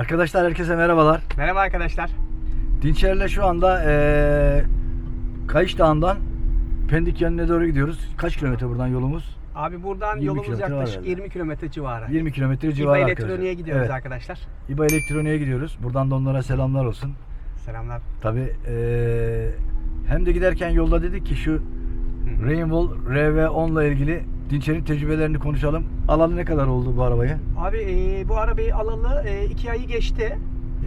Arkadaşlar herkese merhabalar. Merhaba arkadaşlar. Dinçer'le şu anda eee Kayış Dağı'ndan Pendik yönüne doğru gidiyoruz. Kaç kilometre buradan yolumuz? Abi buradan 20 yolumuz kilometre var yaklaşık herhalde. 20 kilometre civarı. 20 kilometre İBA civarı Elektroniğe arkadaşlar. gidiyoruz Evet. arkadaşlar. İBA Elektroniğe gidiyoruz. Buradan da onlara selamlar olsun. Selamlar. Tabi hem de giderken yolda dedik ki şu Rainbow RV10 ile ilgili Dinçer'in tecrübelerini konuşalım. Alalı ne kadar oldu bu arabayı? Abi e, bu arabayı alalı 2 ayı geçti.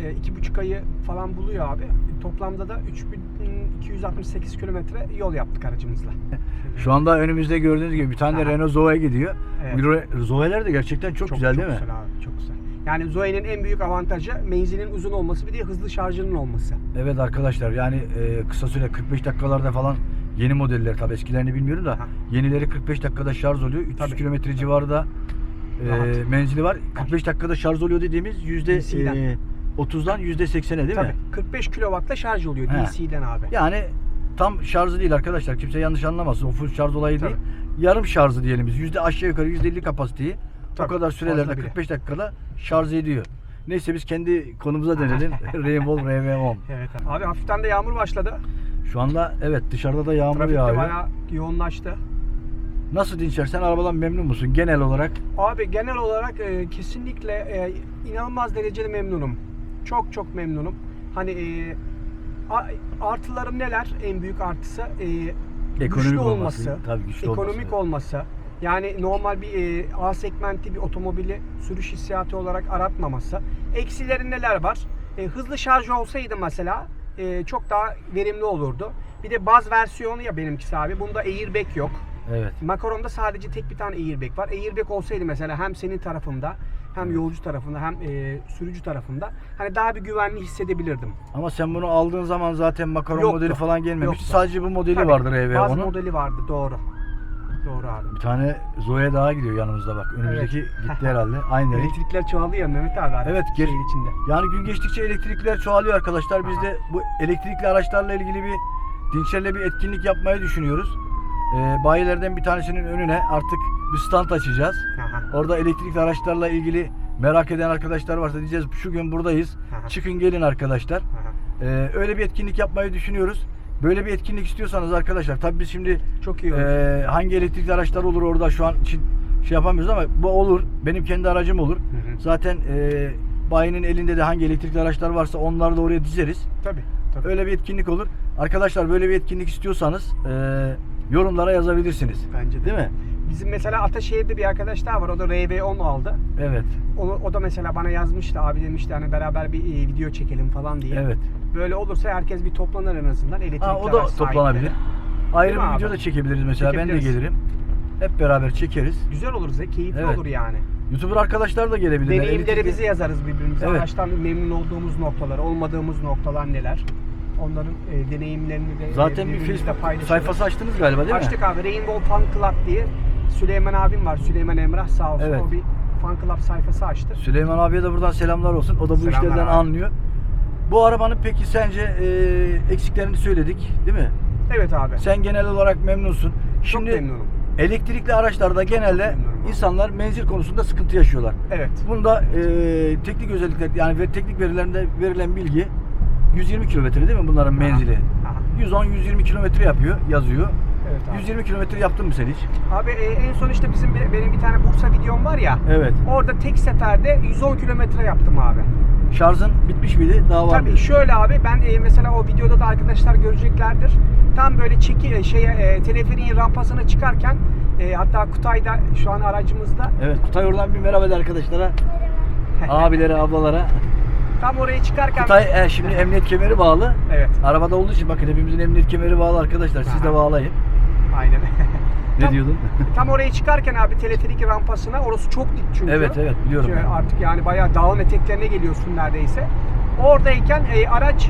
E, iki buçuk ayı falan buluyor abi. Toplamda da 3268 kilometre yol yaptık aracımızla. Şu anda önümüzde gördüğünüz gibi bir tane de Aha. Renault Zoe gidiyor. Evet. Zoe'ler de gerçekten çok, güzel değil mi? güzel abi, çok güzel. Yani Zoe'nin en büyük avantajı menzilin uzun olması bir de hızlı şarjının olması. Evet arkadaşlar yani e, kısa süre 45 dakikalarda falan yeni modeller tabi eskilerini bilmiyorum da yenileri 45 dakikada şarj oluyor. 300 Tabii. kilometre civarında e, Rahat. menzili var. 45 dakikada şarj oluyor dediğimiz yüzde DC'den. e, 30'dan yüzde 80'e değil Tabii. mi? 45 kilowattla şarj oluyor He. DC'den abi. Yani tam şarjı değil arkadaşlar. Kimse yanlış anlamasın. O full şarj olayı değil. Tabii. Yarım şarjı diyelim biz. Yüzde aşağı yukarı yüzde 50 kapasiteyi o Tabii, kadar sürelerde fazla bile. 45 dakikada şarj ediyor. Neyse biz kendi konumuza dönelim. Rainbow RV10. Evet abi. Abi hafiften de yağmur başladı. Şu anda evet dışarıda da yağmur Trafikte yağıyor. bayağı yoğunlaştı. Nasıl Dinçer sen arabadan memnun musun genel olarak? Abi genel olarak e, kesinlikle e, inanılmaz derecede memnunum. Çok çok memnunum. Hani e, a- artılarım neler? En büyük artısı e, güçlü olması, tabii güçlü ekonomik olması. olması. Yani normal bir e, A segmenti bir otomobili sürüş hissiyatı olarak aratmaması. Eksileri neler var? E, hızlı şarj olsaydı mesela e, çok daha verimli olurdu. Bir de baz versiyonu ya benimkisi abi. Bunda airbag yok. Evet. Makaron'da sadece tek bir tane airbag var. Airbag olsaydı mesela hem senin tarafında hem yolcu tarafında hem e, sürücü tarafında hani daha bir güvenli hissedebilirdim. Ama sen bunu aldığın zaman zaten makaron Yoktu. modeli falan gelmemiş. Yoktu. Sadece bu modeli Tabii, vardır Bazı RV10'un. modeli vardı doğru. Doğru abi. Bir tane Zoe daha gidiyor yanımızda bak. Önümüzdeki gitti herhalde. Aynı. Elektrikler çoğalıyor Mehmet abi. artık Evet, şehir içinde. Yani gün geçtikçe elektrikler çoğalıyor arkadaşlar. Biz de bu elektrikli araçlarla ilgili bir Dinçer'le bir etkinlik yapmayı düşünüyoruz. Ee, bayilerden bir tanesinin önüne artık bir stand açacağız. Aha. Orada elektrikli araçlarla ilgili merak eden arkadaşlar varsa diyeceğiz şu gün buradayız. Aha. Çıkın gelin arkadaşlar. Aha. Ee, öyle bir etkinlik yapmayı düşünüyoruz. Böyle bir etkinlik istiyorsanız arkadaşlar tabii biz şimdi Çok iyi e, hangi elektrikli araçlar olur orada şu an için şey yapamıyoruz ama bu olur. Benim kendi aracım olur. Hı. Zaten e, bayinin elinde de hangi elektrikli araçlar varsa onları da oraya dizeriz. Tabii. tabii. Öyle bir etkinlik olur. Arkadaşlar böyle bir etkinlik istiyorsanız e, yorumlara yazabilirsiniz. Bence de. Değil mi? Bizim mesela Ataşehir'de bir arkadaş daha var. O da RV10 aldı. Evet. Onu, o da mesela bana yazmıştı. Abi demişti hani beraber bir e, video çekelim falan diye. Evet. Böyle olursa herkes bir toplanır en azından. Elektrikli Ha, o da araç toplanabilir. Ayrı Değil mi bir video abi? da çekebiliriz mesela. Ben de Çekebiliriz. gelirim. Hep beraber çekeriz. Güzel olur, ze- keyifli Evet. olur yani. YouTuber arkadaşlar da gelebilirler. Deneyimlerimizi yazarız birbirimize. Evet. Araçtan memnun olduğumuz noktalar, olmadığımız noktalar neler. Onların e, deneyimlerini de Zaten bir birbirimizle Facebook paylaşırız. sayfası açtınız galiba değil mi? Açtık abi. Rainbow Fan Club diye. Süleyman abim var. Süleyman Emrah sağ olsun. Evet. O bir fan club sayfası açtı. Süleyman abiye de buradan selamlar olsun. O da bu Selamlar işlerden abi. anlıyor. Bu arabanın peki sence e, eksiklerini söyledik değil mi? Evet abi. Sen genel olarak memnunsun. Çok Şimdi memnunum. elektrikli araçlarda genelde insanlar menzil konusunda sıkıntı yaşıyorlar. Evet. Bunda e, teknik özellikler yani ve teknik verilerinde verilen bilgi 120 kilometre değil mi bunların menzili? Aha. 110-120 kilometre yapıyor, yazıyor. Evet abi. 120 kilometre yaptın mı sen hiç? Abi e, en son işte bizim bir- benim bir tane Bursa videom var ya. Evet. Orada tek seferde 110 kilometre yaptım abi. Şarjın bitmiş miydi? Daha var Tabii mıydı? şöyle abi ben e, mesela o videoda da arkadaşlar göreceklerdir. Tam böyle çeki e, şeye e, teleferiğin rampasına çıkarken e, hatta Kutay'da şu an aracımızda Evet, Kutay oradan bir merhaba de arkadaşlara. Abilere, ablalara. tam oraya çıkarken Kutay e, şimdi emniyet kemeri bağlı. Evet. Arabada olduğu için bakın hepimizin emniyet kemeri bağlı arkadaşlar. Siz de Aha. bağlayın. Aynen. Ne Tam- diyordun? Tam oraya çıkarken abi teleferik rampasına orası çok dik çünkü. Evet, evet, biliyorum Çünkü. Artık yani bayağı dağın eteklerine geliyorsun neredeyse. Oradayken e, araç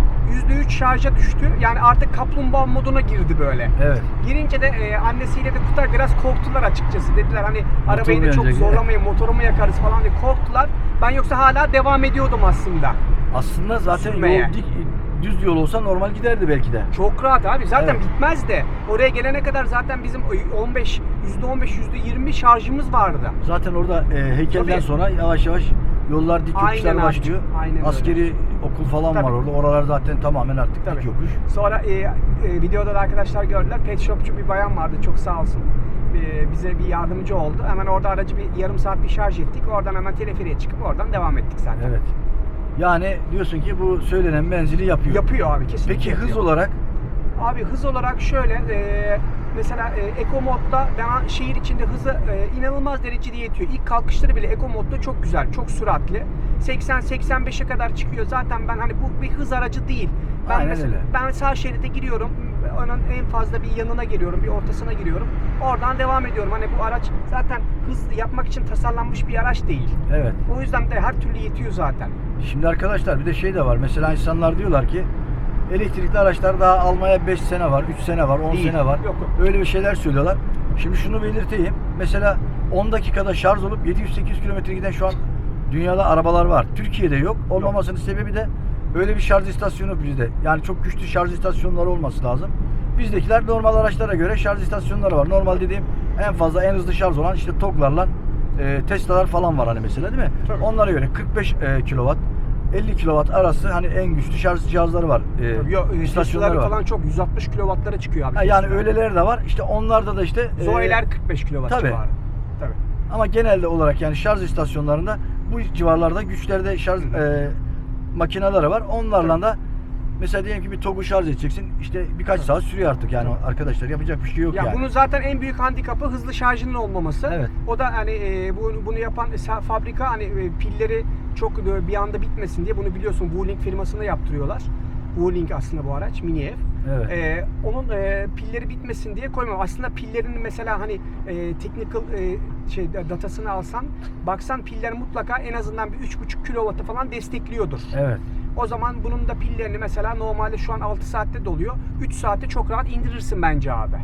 %3 şarja düştü. Yani artık kaplumbağa moduna girdi böyle. evet. Girince de e, annesiyle de Kutay biraz korktular açıkçası. Dediler hani arabayı mu da çok zorlamayın, motoru mu yakarız falan diye korktular. Ben yoksa hala devam ediyordum aslında. Aslında zaten Sürmeye. yol dik, düz yol olsa normal giderdi belki de. Çok rahat abi. Zaten Evet. bitmez de. Oraya gelene kadar zaten bizim 15, %15, %20 şarjımız vardı. Zaten orada e, heykelden Tabii. sonra yavaş yavaş Yollar dik Aynen yokuşlar abi, başlıyor. aynen öyle. Askeri okul falan Tabii. var orada. Oralar zaten tamamen artık Tabii. dik yokuş. Sonra e, e, videoda da arkadaşlar gördüler. Pet shopçu bir bayan vardı. Çok sağ olsun. E, bize bir yardımcı oldu. Hemen orada aracı bir yarım saat bir şarj ettik. Oradan hemen teleferiye çıkıp oradan devam ettik zaten. Evet. Yani diyorsun ki bu söylenen menzili yapıyor. Yapıyor abi kesinlikle. Peki hız yapıyor. olarak Abi hız olarak şöyle e, mesela e, Eco modda ben şehir içinde hızı e, inanılmaz derecede yetiyor. İlk kalkışları bile Eco modda çok güzel, çok süratli. 80-85'e kadar çıkıyor. Zaten ben hani bu bir hız aracı değil. Ben Aynen mesela öyle. ben sağ şeride giriyorum. Onun en fazla bir yanına giriyorum, bir ortasına giriyorum. Oradan devam ediyorum. Hani bu araç zaten hız yapmak için tasarlanmış bir araç değil. evet. O yüzden de her türlü yetiyor zaten. Şimdi arkadaşlar bir de şey de var. Mesela insanlar diyorlar ki elektrikli araçlar daha almaya 5 sene var, 3 sene var, 10 Değil. sene var. Yok, yok. Öyle bir şeyler söylüyorlar. Şimdi şunu belirteyim. Mesela 10 dakikada şarj olup 700-800 kilometre giden şu an dünyada arabalar var. Türkiye'de yok. Olmamasının sebebi de öyle bir şarj istasyonu bizde. Yani çok güçlü şarj istasyonları olması lazım. Bizdekiler normal araçlara göre şarj istasyonları var. Normal dediğim en fazla en hızlı şarj olan işte TOG'larla e, Tesla'lar falan var hani mesela değil mi? Tabii. Onlara göre 45 e, kilowatt 50 kilowatt arası hani en güçlü şarj cihazları var. E, Yok, istasyonları var. falan çok 160 kilowattlara çıkıyor abi. Ha, yani Tesla'lar. öyleleri de var. İşte onlarda da işte e, Zoe'ler 45 kilowatt tabii. civarı. Tabii. Ama genelde olarak yani şarj istasyonlarında bu civarlarda güçlerde şarj e, makineleri var. Onlarla da mesela diyelim ki bir TOG'u şarj edeceksin. İşte birkaç saat sürüyor artık yani arkadaşlar yapacak bir şey yok Ya yani. bunun zaten en büyük handikapı hızlı şarjının olmaması. Evet. O da hani e, bunu, bunu yapan sa- fabrika hani e, pilleri çok e, bir anda bitmesin diye bunu biliyorsun Wuling firmasına yaptırıyorlar. Wuling aslında bu araç mini ev. Evet. E, onun e, pilleri bitmesin diye koymam. Aslında pillerin mesela hani e, technical e, şey datasını alsan baksan piller mutlaka en azından bir 3,5 kilowattı falan destekliyordur. Evet. O zaman bunun da pillerini mesela normalde şu an 6 saatte doluyor. 3 saatte çok rahat indirirsin bence abi.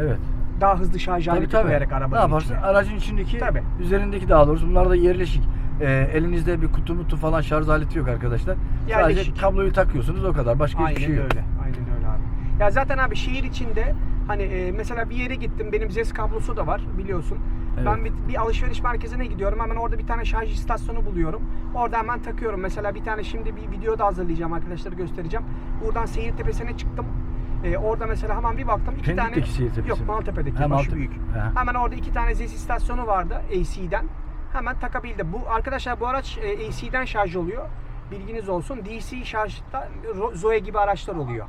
Evet. Daha hızlı şarj aleti koyarak Ne arabanın yaparsın? içine. Aracın içindeki, Tabii. üzerindeki daha doğrusu bunlar da yerleşik. E, elinizde bir kutu mutu falan şarj aleti yok arkadaşlar. Sadece Yerleşik. kabloyu takıyorsunuz o kadar. Başka Aynen hiçbir şey yok. öyle. Aynen öyle abi. Ya zaten abi şehir içinde hani e, mesela bir yere gittim. Benim ZES kablosu da var biliyorsun. Evet. Ben bir, bir alışveriş merkezine gidiyorum. Hemen orada bir tane şarj istasyonu buluyorum. Orada hemen takıyorum. Mesela bir tane şimdi bir video da hazırlayacağım arkadaşlara göstereceğim. Buradan Seyir Tepesi'ne çıktım. E, orada mesela hemen bir baktım. iki tane Pendik'teki Seyir Tepesi Yok mi? Maltepe'deki. Ha, başı Maltepe. büyük. Ha. Hemen orada iki tane ZES istasyonu vardı AC'den. Hemen takabildim. Bu arkadaşlar bu araç e, AC'den şarj oluyor. Bilginiz olsun. DC şarjda Ro- Zoe gibi araçlar oluyor.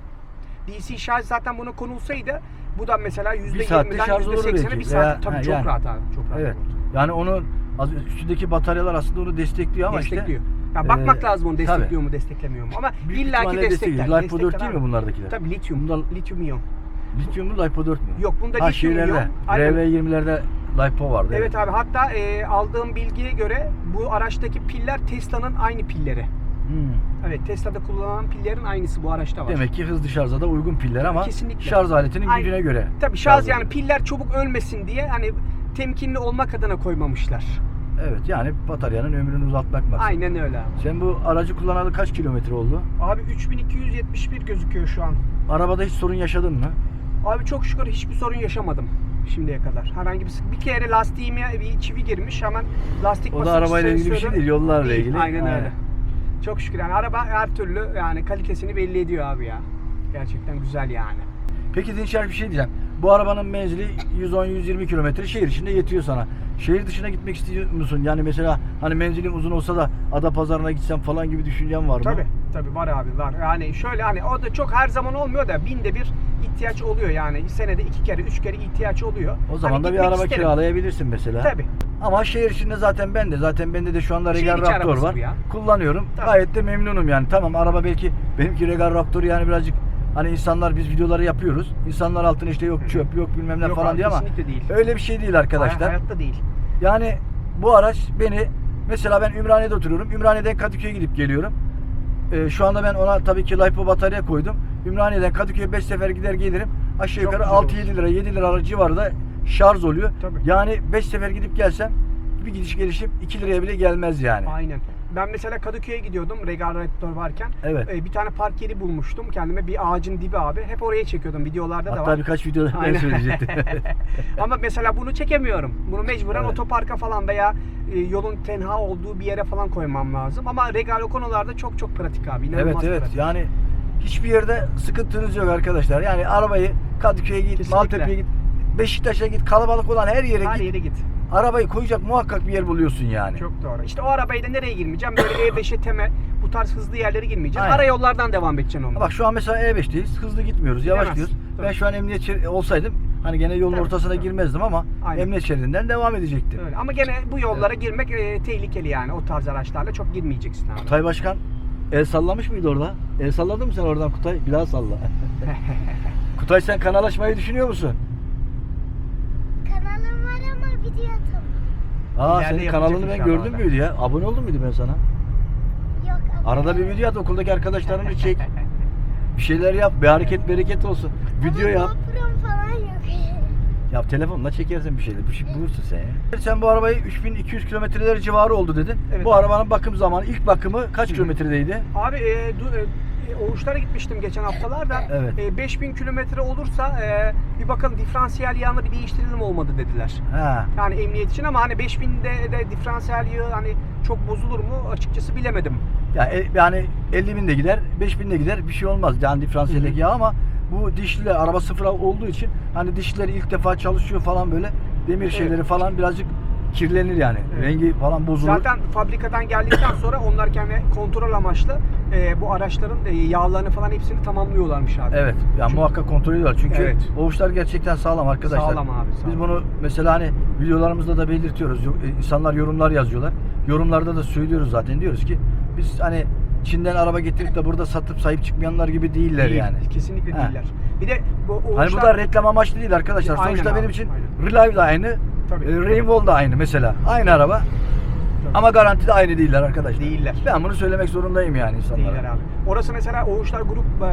DC şarj zaten bunu konulsaydı bu da mesela saatte %20'den şarj olur %80'e belki. bir saat. Tabii ha, çok yani. rahat abi. Çok rahat. Evet. Yani onu az üstündeki bataryalar aslında onu destekliyor ama destekliyor. işte Ya bakmak e, lazım onu destekliyor mu desteklemiyor mu ama Büyük illaki ihtimalle destekler. destekliyor. Lipo 4 Destekler değil mi bunlardakiler? Tabii lityum. Bunlar Lityum iyon. lityum mu Lipo 4 mü? Yok bunda Ha lityum iyon. şeylerde Aynen. RV20'lerde Lipo vardı. Evet abi hatta e, aldığım bilgiye göre bu araçtaki piller Tesla'nın aynı pilleri. Hmm. Evet Tesla'da kullanılan pillerin aynısı bu araçta var. Demek ki hızlı şarja da uygun piller ama Kesinlikle. şarj aletinin Aynen. gücüne göre. Tabii şarj şarj yani piller çabuk ölmesin diye hani temkinli olmak adına koymamışlar. Evet yani bataryanın ömrünü uzatmak maksat. Aynen öyle abi. Sen bu aracı kullanalı kaç kilometre oldu? Abi 3271 gözüküyor şu an. Arabada hiç sorun yaşadın mı? Abi çok şükür hiçbir sorun yaşamadım şimdiye kadar. Herhangi bir bir kere lastiğime bir çivi girmiş hemen lastik O da arabayla ilgili bir şey değil, yollarla ilgili. Aynen öyle. Çok şükür yani araba her türlü yani kalitesini belli ediyor abi ya. Gerçekten güzel yani. Peki Dinçer bir şey diyeceğim. Bu arabanın menzili 110-120 kilometre şehir içinde yetiyor sana. Şehir dışına gitmek istiyor musun? Yani mesela hani menzilin uzun olsa da ada pazarına gitsem falan gibi düşüncen var mı? Tabii tabii var abi var. Yani şöyle hani o da çok her zaman olmuyor da binde bir ihtiyaç oluyor yani. Senede iki kere üç kere ihtiyaç oluyor. O zaman Hani da bir araba isterim. kiralayabilirsin mesela. Tabii. Ama şehir içinde zaten ben de zaten bende de şu anda Şehir Regal içi Raptor arabası var. bu ya. Kullanıyorum. Tabii. Gayet de memnunum yani. Tamam araba belki benimki Regal Raptor yani birazcık hani insanlar biz videoları yapıyoruz. İnsanlar altına işte yok çöp yok bilmem ne Yok falan abi, diyor ama kesinlikle değil. öyle bir şey değil arkadaşlar. Hay- hayatta değil. Yani bu araç beni mesela ben Ümraniye'de oturuyorum. Ümraniye'den Kadıköy'e gidip geliyorum. Ee, şu anda ben ona tabii ki LiPo batarya koydum. Ümraniye'den Kadıköy'e 5 sefer gider gelirim. Aşağı Çok yukarı güzel 6-7 lira 7 lira civarında şarj oluyor. Tabii. Yani 5 sefer gidip gelsem bir gidiş gelişim 2 liraya bile gelmez yani. Aynen. Ben mesela Kadıköy'e gidiyordum Regalatör varken. Evet. Ee, bir tane park yeri bulmuştum kendime bir ağacın dibi abi. Hep oraya çekiyordum videolarda da Hatta var. birkaç videoda ben söyleyecektim. Ama mesela bunu çekemiyorum. Bunu mecburen Evet. otoparka falan veya e, yolun tenha olduğu bir yere falan koymam lazım. Ama Regal o konularda çok çok pratik abi. evet İnanılmaz evet. pratik. Yani hiçbir yerde sıkıntınız yok arkadaşlar. Yani arabayı Kadıköy'e git. Maltepe'ye git, Beşiktaş'a git, kalabalık olan her yere Her git. yere git. Arabayı koyacak muhakkak bir yer buluyorsun yani. Çok doğru. İşte o arabayla nereye girmeyeceğim? Böyle E5'e teme bu tarz hızlı yerlere girmeyeceğim. Aynen. Ara yollardan devam edeceksin onu. Bak şu an mesela E5'teyiz. Hızlı gitmiyoruz. Yavaş gidiyoruz. Tabii. Ben şu an emniyet şeridi olsaydım hani gene yolun Tabii, ortasına tabii. girmezdim ama Aynen. emniyet şeridinden devam edecektim. Öyle. Ama gene bu yollara girmek e, tehlikeli yani. O tarz araçlarla çok girmeyeceksin abi. Kutay Başkan el sallamış mıydı orada? El salladın mı sen oradan Kutay? Bir daha salla. Kutay sen kanalaşmayı düşünüyor musun? Kanalım var ama video atamıyorum. Aa İleride senin kanalını ben gördüm orada. müydü ya? Abone oldun muydu ben sana? Yok ama. Arada bir video at okuldaki arkadaşlarını çek. Bir şeyler yap. Bir hareket bereket olsun. Video Ama yap. GoPro'm falan yok. Ya telefonla çekersen bir şeyler. Bir şey bulursun sen ya. Sen bu arabayı 3200 kilometreler civarı oldu dedin. Evet. Bu arabanın bakım zamanı ilk bakımı kaç kilometredeydi? Abi e, du, e, Oğuşlara gitmiştim geçen haftalarda. Evet. E, 5000 kilometre olursa e, bir bakalım diferansiyel yağını bir değiştirelim olmadı dediler. Ha. Yani emniyet için ama hani 5000'de de diferansiyel yağı hani çok bozulur mu açıkçası bilemedim. Ya e- yani 50 bin de gider, 5 bin de gider bir şey olmaz. Yani hı. yağ ama bu dişliler araba sıfır olduğu için hani dişliler ilk defa çalışıyor falan böyle demir Evet. şeyleri falan birazcık kirlenir yani. Evet. Rengi falan bozulur. Zaten fabrikadan geldikten sonra onlar kendi kontrol amaçlı e, bu araçların e, yağlarını falan hepsini tamamlıyorlarmış abi. Evet. Yani Çünkü- muhakkak kontrol ediyorlar. Çünkü Evet. ovuçlar gerçekten sağlam arkadaşlar. Sağlam abi, Biz sağlam. bunu mesela hani videolarımızda da belirtiyoruz. Yo- e, İnsanlar yorumlar yazıyorlar. Yorumlarda da söylüyoruz zaten. Diyoruz ki biz hani Çin'den araba getirip de burada satıp sahip çıkmayanlar gibi değiller Değil, yani. Kesinlikle Ha. değiller. Bir de bu Hani bu da reklam amaçlı değil arkadaşlar. Aynen Sonuçta abi, benim için aynen. Relive de aynı, Tabii. e, Rainbow da aynı mesela. Aynı araba. Ama garantide aynı değiller arkadaşlar. Değiller. Ben bunu söylemek zorundayım yani insanlara. Değiller abi. Orası mesela Oğuşlar Grup e,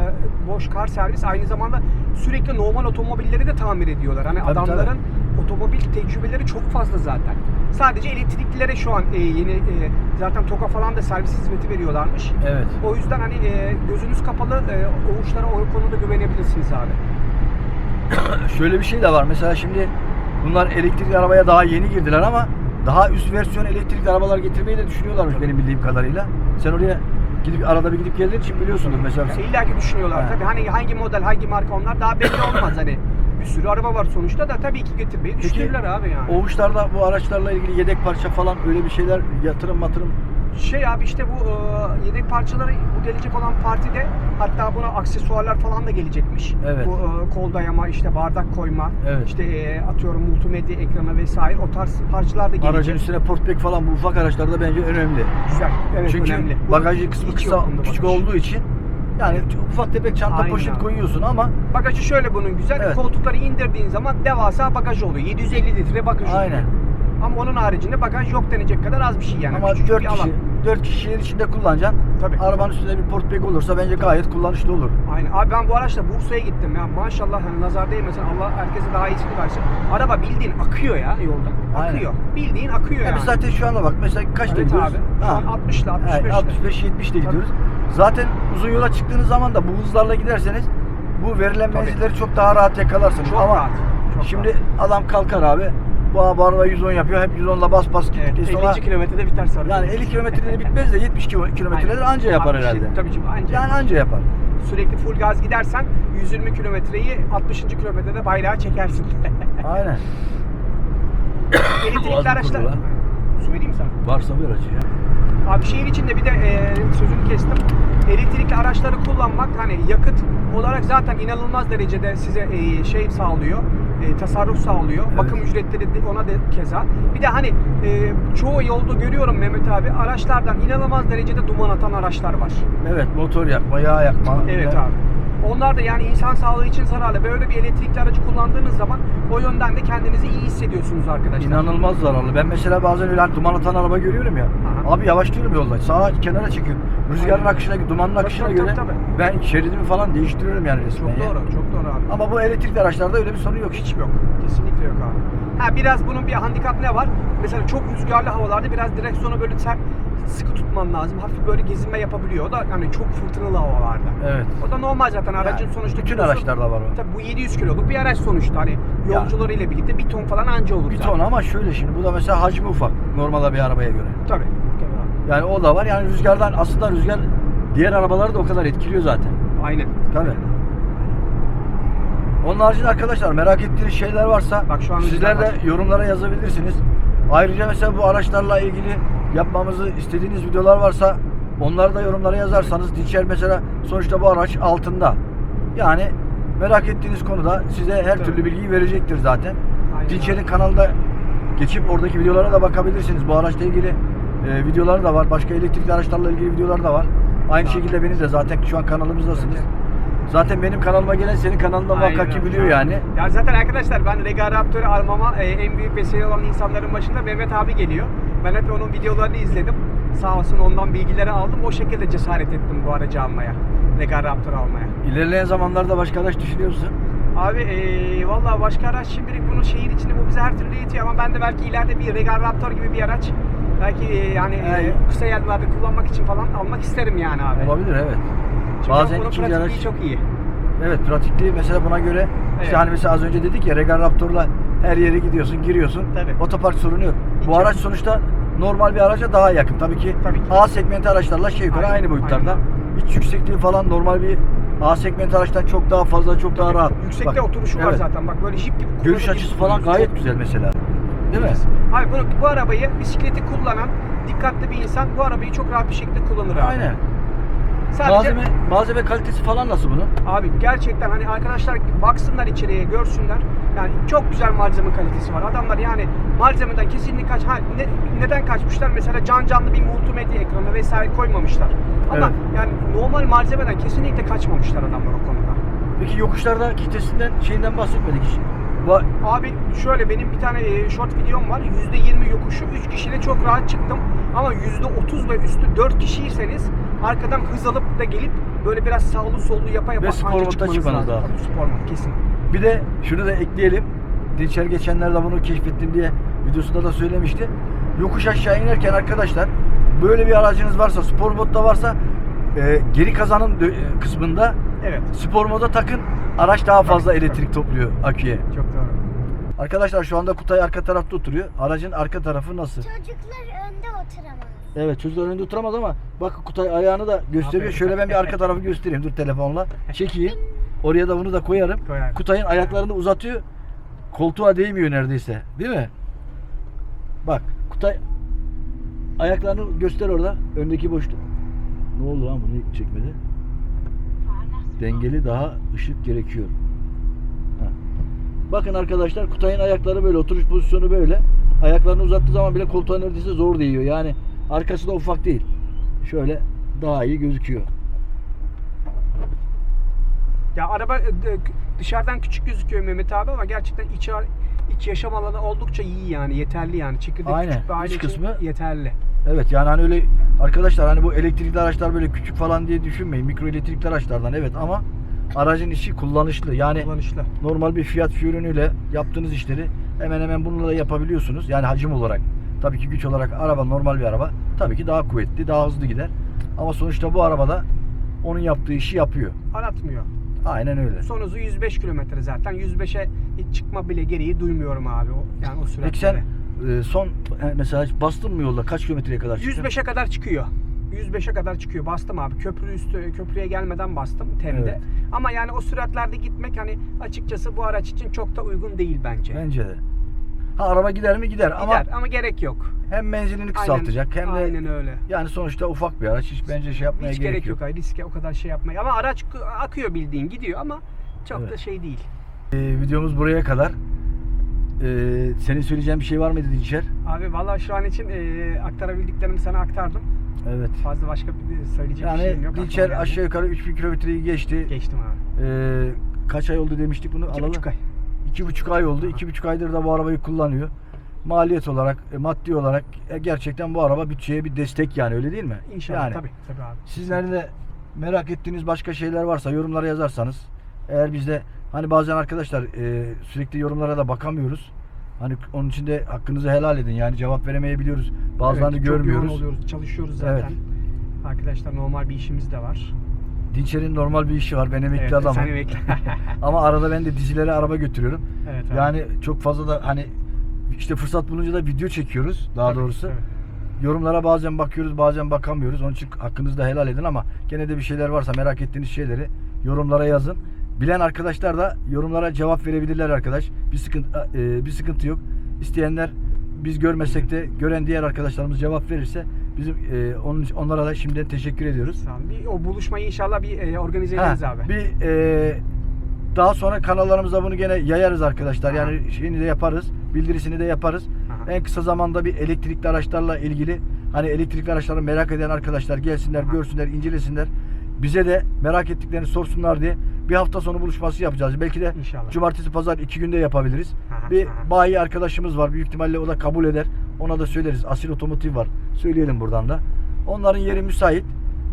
Boş Kar Servis aynı zamanda sürekli normal otomobilleri de tamir ediyorlar. Hani Tabii, adamların otomobil tecrübeleri çok fazla zaten. Sadece elektriklilere şu an e, yeni e, zaten TOKA falan da servis hizmeti veriyorlarmış. Evet. O yüzden hani e, gözünüz kapalı e, Oğuşlara o konuda güvenebilirsiniz abi. Şöyle bir şey de var. Mesela şimdi bunlar elektrikli arabaya daha yeni girdiler ama daha üst versiyon elektrikli arabalar getirmeyi de düşünüyorlarmış benim bildiğim kadarıyla. Sen oraya gidip arada bir gidip geldiğin için biliyorsundur mesela. Ya İlla ki düşünüyorlar Ha. tabii. Hani hangi model, hangi marka onlar daha belli olmaz hani. Bir sürü araba var sonuçta da tabii ki getirmeyi düşünürler abi yani. Oğuşlarda bu araçlarla ilgili yedek parça falan öyle bir şeyler yatırım matırım Şey abi işte bu e, yedek parçaları bu gelecek olan partide hatta buna aksesuarlar falan da gelecekmiş. Evet. Bu e, kol dayama, işte bardak koyma, Evet. işte e, atıyorum multimedya ekranı vesaire o tarz parçalar da gelecek. aracın üstüne portback falan bu ufak araçlarda bence önemli. Güzel. Evet Çünkü önemli. Bu bagajı kısmı hiç kısa yok bunda küçük bagaj. olduğu için yani ufak tefek çanta Aynen poşet abi. koyuyorsun ama Bagajı şöyle bunun güzel. Evet. Koltukları indirdiğin zaman devasa bagaj oluyor. 750 litre bagaj oluyor. aynen. Ama onun haricinde bagaj yok denecek kadar az bir şey yani. ama Küçücük 4 bir kişi alan. 4 kişinin içinde kullanacaksın. Tabii. Arabanın üstünde bir portback olursa bence gayet kullanışlı olur. Aynen. Abi ben bu araçla Bursa'ya gittim ya. Maşallah hani nazar değmesin. Allah herkese daha iyisini versin. Araba bildiğin akıyor ya yolda. Aynen. Akıyor. Bildiğin akıyor Ya yani. biz zaten şu anda bak mesela kaçta Evet gidiyoruz? abi. Şu an 60'la, 65'le. 65 70'le gidiyoruz. Zaten uzun yola çıktığınız zaman da bu hızlarla giderseniz bu verilen Tabii. menzilleri çok daha rahat yakalarsınız. Çok Ama rahat, çok şimdi rahat. adam kalkar abi. Bu abi araba 110 yapıyor. Hep 110'la bas bas Evet, gittikten 50. sonra kilometrede biter sarı. yani 50 kilometrede bitmez de 70 kilo- kilometreleri Aynen. anca yapar 60, herhalde. Tabii canım anca. Yani anca yapar. Sürekli full gaz gidersen 120 kilometreyi 60. kilometrede bayrağı çekersin. Aynen. Elektrikli araçlar. Su vereyim mi sana? Varsa bir aracı ya. Abi şehir içinde bir de e, sözünü kestim. Elektrikli araçları kullanmak hani yakıt olarak zaten inanılmaz derecede size e, şey sağlıyor. E, tasarruf sağlıyor. Evet. Bakım ücretleri de ona da keza. Bir de hani e, çoğu yolda görüyorum Mehmet abi araçlardan inanılmaz derecede duman atan araçlar var. Evet motor yakma, yağ yakma. Evet Ya- abi. Onlar da yani insan sağlığı için zararlı. Böyle bir elektrikli aracı kullandığınız zaman o yönden de kendinizi iyi hissediyorsunuz arkadaşlar. İnanılmaz zararlı. Ben mesela bazen öyle hani duman atan araba görüyorum ya. Aha. Abi yavaşlıyorum yolda. Sağa kenara çekiyorum. Rüzgarın akışına, dumanın akışına tabii, göre tabii, tabii. ben şeridimi falan değiştiriyorum yani resmen. Çok doğru, çok doğru abi. Ama bu elektrikli araçlarda öyle bir sorun yok hiç. Yok. Kesinlikle yok abi. Ha biraz bunun bir handikap ne var? Mesela çok rüzgarlı havalarda biraz direksiyonu böyle sert sıkı tutman lazım. Hafif böyle gezinme yapabiliyor. O da hani çok fırtınalı havalarda. Evet. O da normal zaten aracın Yani sonuçta bütün kilosu- araçlarda var o. Tabii bu 700 kiloluk bir araç sonuçta hani yolcularıyla birlikte bir ton falan anca olur Bir zaten. ton ama şöyle şimdi bu da mesela hacmi ufak normal bir arabaya göre. Tabii. Yani o da var. Yani rüzgardan aslında rüzgar diğer arabaları da o kadar etkiliyor zaten. Aynen. Tabii. Onun haricinde arkadaşlar merak ettiğiniz şeyler varsa Bak şu an sizler de yorumlara yazabilirsiniz. Ayrıca mesela bu araçlarla ilgili yapmamızı istediğiniz videolar varsa onları da yorumlara yazarsanız Dinçer mesela sonuçta bu araç altında. Yani merak ettiğiniz konuda size her Tabii. türlü bilgiyi verecektir zaten. Abi. kanalında geçip oradaki videolara da bakabilirsiniz. Bu araçla ilgili e, videoları da var. Başka elektrikli araçlarla ilgili videolar da var. Aynı Tamam. şekilde benim de zaten şu an kanalımızdasınız. Zaten benim kanalıma gelen senin kanalında muhakkak ki biliyor yani. Ya zaten arkadaşlar ben Rega Raptor'u almama e, en büyük vesile olan insanların başında Mehmet abi geliyor. Ben hep onun videolarını izledim. Sağ olsun ondan bilgileri aldım. O şekilde cesaret ettim bu aracı almaya. Rega Raptor almaya. İlerleyen zamanlarda başka araç düşünüyor musun? Abi e, valla başka araç şimdilik bunu şehir içinde bu bize her türlü yetiyor ama ben de belki ileride bir Rega Raptor gibi bir araç belki e, yani e, kısa yerlerde kullanmak için falan almak isterim yani abi. Olabilir evet. Çünkü Bazen bunun ikinci pratikliği araç çok iyi. evet pratikliği mesela buna göre işte Evet. hani mesela az önce dedik ya Regal Raptor'la her yere gidiyorsun, giriyorsun. Tabii. Otopark sorunu yok. Hiç Bu yok. araç sonuçta normal bir araca daha yakın. Tabii ki, Tabii ki. A segmenti araçlarla şey yukarı Aynen, aynı boyutlarda. İç yüksekliği falan normal bir A segmenti araçtan çok daha fazla, çok daha rahat. Yüksekte Bak, oturuşu var evet. zaten. Bak böyle jip gibi. Görüş açısı falan gayet güzel mesela. Değil mi? Abi bunu, bu arabayı bisikleti kullanan dikkatli bir insan bu arabayı çok rahat bir şekilde kullanır abi. Aynen. Sadece Malzeme malzeme kalitesi falan nasıl bunun? abi gerçekten hani arkadaşlar baksınlar içeriye görsünler. Yani çok güzel malzeme kalitesi var. Adamlar yani malzemeden kesinlikle kaç ha, ne- neden kaçmışlar? Mesela can canlı bir multimedya ekranı vesaire koymamışlar. Ama Evet. yani normal malzemeden kesinlikle kaçmamışlar adamlar o konuda. Peki yokuşlarda kitesinden şeyinden bahsetmedik hiç. Bu Abi şöyle benim bir tane e, short videom var. %20 yokuşu 3 kişiyle çok rahat çıktım. Ama %30 ve üstü 4 kişiyseniz arkadan hız alıp da gelip böyle biraz sağlı sollu yapa yapa Ve spor anca modda çıkmanız çıkmanız lazım. Tabii spor mod kesin. Bir de şunu da ekleyelim. Dinçer geçenlerde bunu keşfettim diye videosunda da söylemişti. Yokuş aşağı inerken arkadaşlar böyle bir aracınız varsa spor modda varsa e, geri kazanım dö- kısmında Evet. spor moda takın. Araç daha fazla elektrik topluyor aküye. Çok doğru. Arkadaşlar şu anda Kutay arka tarafta oturuyor. Aracın arka tarafı nasıl? Çocuklar önde oturamaz. Evet çocuklar önünde oturamaz ama bak Kutay ayağını da gösteriyor. Aferin. Şöyle ben bir arka tarafı göstereyim. Dur telefonla. Çekeyim. Oraya da bunu da koyarım. Koyar. Kutay'ın ayaklarını uzatıyor. Koltuğa değmiyor neredeyse. Değil mi? Bak Kutay ayaklarını göster orada. Öndeki boşluk. Ne oldu lan bunu çekmedi? Dengeli daha ışık gerekiyor. Bakın arkadaşlar Kutay'ın ayakları böyle oturuş pozisyonu böyle. Ayaklarını uzattığı zaman bile koltuğa neredeyse zor değiyor. Yani arkası da ufak değil. Şöyle daha iyi gözüküyor. Ya araba e, dışarıdan küçük gözüküyor Mehmet abi ama gerçekten iç, iç yaşam alanı oldukça iyi yani yeterli yani. Çekirdek Aynen. küçük bir aile İç için kısmı- yeterli. Evet yani hani öyle arkadaşlar hani bu elektrikli araçlar böyle küçük falan diye düşünmeyin. Mikro elektrikli araçlardan evet ama aracın işi kullanışlı. Yani Kullanışlı. normal bir Fiat Fiorino'yla yaptığınız işleri hemen hemen bununla da yapabiliyorsunuz. Yani hacim olarak. Tabii ki güç olarak araba normal bir araba. Tabii ki daha kuvvetli, daha hızlı gider. Ama sonuçta bu arabada onun yaptığı işi yapıyor. Aratmıyor. Aynen öyle. Son hızı 105 kilometre zaten. 105'e hiç çıkma bile gereği duymuyorum abi. O, yani o süratlere. Peki sen e, son e, mesela bastın mı yolda? Kaç kilometreye kadar çıktın? 105'e kadar çıkıyor. 105'e kadar çıkıyor. Bastım abi. Köprü üstü köprüye gelmeden bastım Tem'de. Evet. Ama yani o süratlerde gitmek hani açıkçası bu araç için çok da uygun değil bence. Bence de. Ha araba gider mi gider, ama Gider ama gerek yok. hem menzilini Aynen- kısaltacak hem de Aynen öyle. yani sonuçta ufak bir araç. Hiç bence şey yapmaya Hiç gerek, yok. yok. Riske o kadar şey yapmaya. Ama araç akıyor bildiğin gidiyor ama çok Evet. da şey değil. Ee, videomuz buraya kadar. Ee, senin söyleyeceğin bir şey var mıydı Dinçer? Abi vallahi şu an için e, aktarabildiklerimi sana aktardım. Evet. Fazla başka bir söyleyecek bir şeyim Yani yok. Aklıma geldi. aşağı yukarı 3000 kilometreyi geçti. Geçtim abi. Ee, kaç ay oldu demiştik bunu İki alalı? buçuk ay. İki buçuk ay oldu. İki buçuk aydır da bu arabayı kullanıyor. Maliyet olarak, e, maddi olarak e, gerçekten bu araba bütçeye bir destek yani öyle değil mi? İnşallah Yani tabii tabii abi. Sizlerin de merak ettiğiniz başka şeyler varsa yorumlara yazarsanız eğer bizde hani bazen arkadaşlar e, sürekli yorumlara da bakamıyoruz. Hani onun için de hakkınızı helal edin. Yani cevap veremeyebiliyoruz. Bazılarını Evet, çok görmüyoruz. oluyoruz, çalışıyoruz zaten. Evet. Arkadaşlar normal bir işimiz de var. Dinçer'in normal bir işi var. Ben emekli Evet, adamım. sen emekli. Ama arada ben de dizilere araba götürüyorum. evet, abi. Yani çok fazla da hani işte fırsat bulunca da video çekiyoruz daha Tabii, doğrusu. tabii. Yorumlara bazen bakıyoruz bazen bakamıyoruz. Onun için hakkınızı da helal edin ama gene de bir şeyler varsa merak ettiğiniz şeyleri yorumlara yazın. Bilen arkadaşlar da yorumlara cevap verebilirler arkadaş. Bir sıkıntı e, bir sıkıntı yok. İsteyenler biz görmesek de gören diğer arkadaşlarımız cevap verirse bizim e, onun onlara da şimdiden teşekkür ediyoruz. Olun. Bir, o buluşmayı inşallah bir e, organize Ha, ederiz abi. Bir e, daha sonra kanallarımızda bunu gene yayarız arkadaşlar. Aha. Yani şeyini de yaparız. Bildirisini de yaparız. Aha. En kısa zamanda bir elektrikli araçlarla ilgili hani elektrikli araçları merak eden arkadaşlar gelsinler, Aha. görsünler, incelesinler. Bize de merak ettiklerini sorsunlar diye bir hafta sonu buluşması yapacağız. Belki de İnşallah. cumartesi pazar iki günde yapabiliriz. Bir bayi arkadaşımız var. Büyük ihtimalle o da kabul eder. Ona da söyleriz. Asil Otomotiv var. Söyleyelim buradan da. Onların yeri müsait.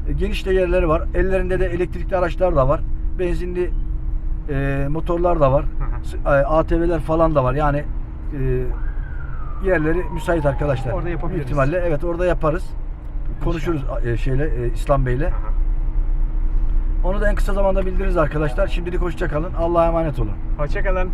E, Geniş de yerleri var. Ellerinde de elektrikli araçlar da var. Benzinli e, motorlar da var. E, ATV'ler falan da var. Yani e, yerleri müsait arkadaşlar. Orada yapabiliriz. Büyük ihtimalle evet orada yaparız. Konuşuruz e, şeyle e, İslam Bey'le. Onu da en kısa zamanda bildiririz arkadaşlar. Şimdilik hoşça kalın. Allah'a emanet olun. Hoşçakalın.